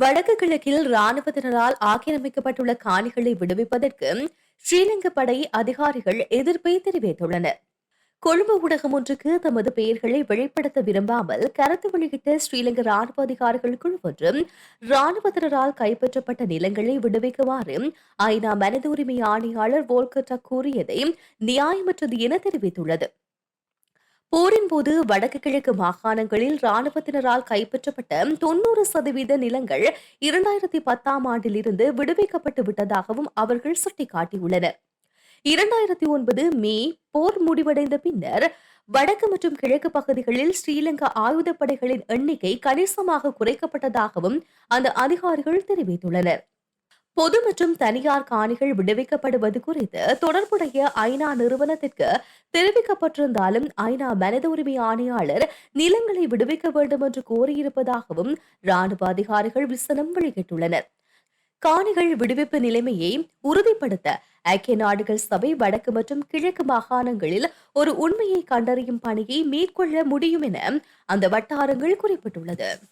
வடக்கு கிழக்கில் ராணுவத்தினரால் ஆக்கிரமிக்கப்பட்டுள்ள காணிகளை விடுவிப்பதற்கு ஸ்ரீலங்கா படை அதிகாரிகள் எதிர்ப்பை தெரிவித்துள்ளனர். கொழும்பு ஊடகம் ஒன்றுக்கு தமது பெயர்களை வெளிப்படுத்த விரும்பாமல் கருத்து வெளியிட்ட ஸ்ரீலங்கா ராணுவ அதிகாரிகள் குழு ஒன்று ராணுவத்தினரால் கைப்பற்றப்பட்ட நிலங்களை விடுவிக்குமாறு ஐநா மனித உரிமை ஆணையாளர் வோல்கட்டா கூறியதை நியாயமற்றது என தெரிவித்துள்ளது. போரின் போது வடக்கு கிழக்கு மாகாணங்களில் ராணுவத்தினரால் கைப்பற்றப்பட்ட தொன்னூறு சதவீத நிலங்கள் இரண்டாயிரத்தி பத்தாம் ஆண்டிலிருந்து விடுவிக்கப்பட்டு விட்டதாகவும் அவர்கள் சுட்டிக்காட்டியுள்ளனர். இரண்டாயிரத்தி ஒன்பது மே போர் முடிவடைந்த பின்னர் வடக்கு மற்றும் கிழக்கு பகுதிகளில் ஸ்ரீலங்கா ஆயுதப்படைகளின் எண்ணிக்கை கணிசமாக குறைக்கப்பட்டதாகவும் அந்த அதிகாரிகள் தெரிவித்துள்ளனர். பொது மற்றும் தனியார் காணிகள் விடுவிக்கப்படுவது குறித்து தொடர்புடைய ஐநா நிறுவனத்திற்கு தெரிவிக்கப்பட்டிருந்தாலும் ஐநா மனித உரிமை ஆணையாளர் நிலங்களை விடுவிக்க வேண்டும் என்று கோரியிருப்பதாகவும் ராணுவ அதிகாரிகள் விசனம் வெளியிட்டுள்ளனர். காணிகள் விடுவிப்பு நிலைமையை உறுதிப்படுத்த ஐக்கிய நாடுகள் சபை வடக்கு மற்றும் கிழக்கு மாகாணங்களில் ஒரு உண்மையை கண்டறியும் பணியை மேற்கொள்ள முடியும் என அந்த வட்டாரங்கள் குறிப்பிட்டுள்ளது.